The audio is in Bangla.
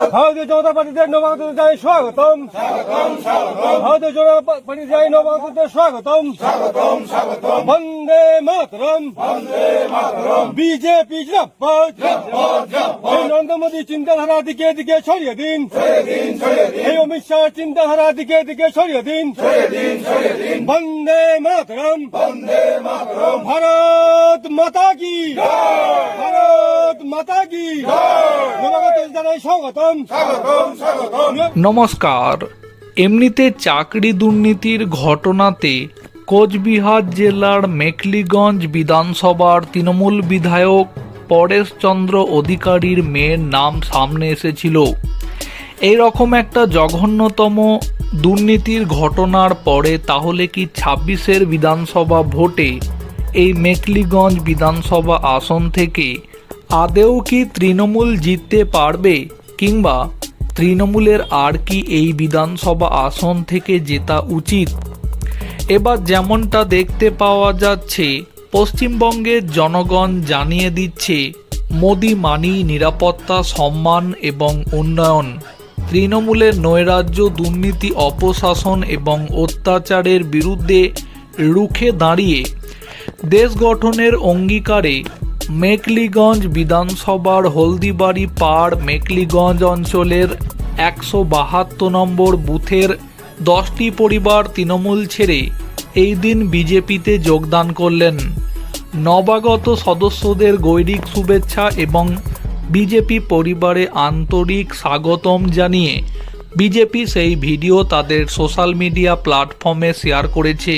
ভারতীয় জনতা পার্টিতে নবাগতদের জানাই স্বাগতম। ভারতীয় জনতা পার্টি জানাই নবাগতদের স্বাগতম। বন্দে মাতরম। বিজেপি নরেন্দ্র মোদী চিন্তাধারা দিকে দিকে ছড়িয়ে দিন। এই অমিত শাহ চিন্তাধারা দিকে দিকে ছড়িয়ে দিন। বন্দে মাতরম। ভারত মাতা কি? ভারত মাতা কি? নবাগত নমস্কার। এমনিতে চাকরি দুর্নীতির ঘটনাতে কোচবিহার জেলার মেকলিগঞ্জ বিধানসভার তৃণমূল বিধায়ক পরেশচন্দ্র অধিকারীর মেয়ের নাম সামনে এসেছিল। এই রকম একটা জঘন্যতম দুর্নীতির ঘটনার পরে তাহলে কি ছাব্বিশের বিধানসভা ভোটে এই মেকলিগঞ্জ বিধানসভা আসন থেকে আদেও কি তৃণমূল জিততে পারবে? কিংবা তৃণমূলের আর কি এই বিধানসভা আসন থেকে জেতা উচিত? এবার যেমনটা দেখতে পাওয়া যাচ্ছে পশ্চিমবঙ্গের জনগণ জানিয়ে দিচ্ছে, মোদি মানি নিরাপত্তা, সম্মান এবং উন্নয়ন। তৃণমূলের নৈরাজ্য, দুর্নীতি, অপশাসন এবং অত্যাচারের বিরুদ্ধে রুখে দাঁড়িয়ে দেশ গঠনের অঙ্গীকারে মেকলিগঞ্জ বিধানসভার হলদিবাড়ি পাড় মেকলিগঞ্জ অঞ্চলের একশো বাহাত্তর নম্বর বুথের দশটি পরিবার তৃণমূল ছেড়ে এই দিন বিজেপিতে যোগদান করলেন। নবাগত সদস্যদের গৈরিক শুভেচ্ছা এবং বিজেপি পরিবারে আন্তরিক স্বাগতম জানিয়ে বিজেপি সেই ভিডিও তাদের সোশ্যাল মিডিয়া প্ল্যাটফর্মে শেয়ার করেছে।